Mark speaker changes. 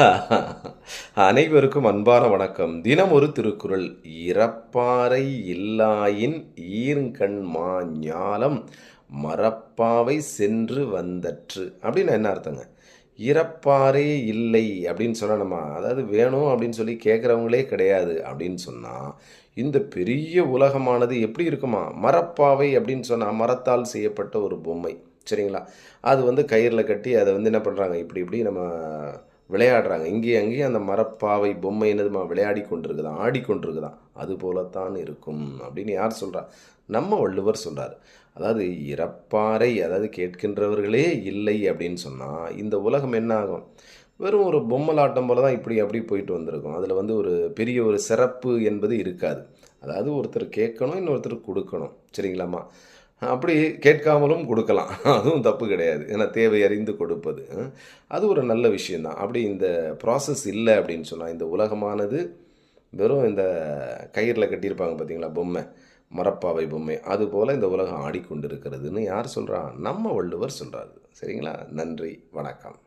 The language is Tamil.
Speaker 1: அனைவருக்கும் அன்பான வணக்கம். தினம் ஒரு திருக்குறள். இறப்பாறை இல்லாயின் ஈர்கண் மா ஞாலம் மரப்பாவை சென்று வந்தற்று. அப்படின்னு என்ன அர்த்தங்க? இறப்பாரே இல்லை அப்படின்னு சொன்னால் நம்ம அதாவது வேணும் அப்படின்னு சொல்லி கேட்குறவங்களே கிடையாது அப்படின்னு சொன்னால் இந்த பெரிய உலகமானது எப்படி இருக்குமா? மரப்பாவை அப்படின்னு சொன்னால் மரத்தால் செய்யப்பட்ட ஒரு பொம்மை. சரிங்களா? அது வந்து கயிறில் கட்டி அதை வந்து என்ன பண்ணுறாங்க இப்படி இப்படி நம்ம விளையாடுறாங்க. இங்கேயும் அங்கேயும் அந்த மரப்பாவை பொம்மை என்னதுமா விளையாடி கொண்டிருக்குதான் ஆடிக்கொண்டிருக்குதான் அது போலத்தான் இருக்கும் அப்படின்னு யார் சொல்கிறா நம்ம வள்ளுவர் சொல்கிறார் அதாவது இறப்பாரை அதாவது கேட்கின்றவர்களே இல்லை அப்படின்னு சொன்னால் இந்த உலகம் என்ன ஆகும்? வெறும் ஒரு பொம்மலாட்டம் போல தான் இப்படி அப்படி போயிட்டு வந்திருக்கும். அதில் வந்து ஒரு பெரிய ஒரு சிறப்பு என்பது இருக்காது. அதாவது ஒருத்தர் கேட்கணும் இன்னொருத்தர் கொடுக்கணும். சரிங்களாம்மா? அப்படி கேட்காமலும் கொடுக்கலாம். அதுவும் தப்பு கிடையாது. ஏன்னா தேவை அறிந்து கொடுப்பது. அது ஒரு நல்ல விஷயந்தான். அப்படி இந்த ப்ராசஸ் இல்லை அப்படின்னு சொன்னால் இந்த உலகமானது வெறும் இந்த கயிறில் கட்டியிருப்பாங்க பார்த்தீங்களா பொம்மை மரப்பாவை பொம்மை. அதுபோல் இந்த உலகம் ஆடிக்கொண்டிருக்கிறதுன்னு யார் சொல்கிறா நம்ம வள்ளுவர் சொல்கிறாரு சரிங்களா? நன்றி வணக்கம்.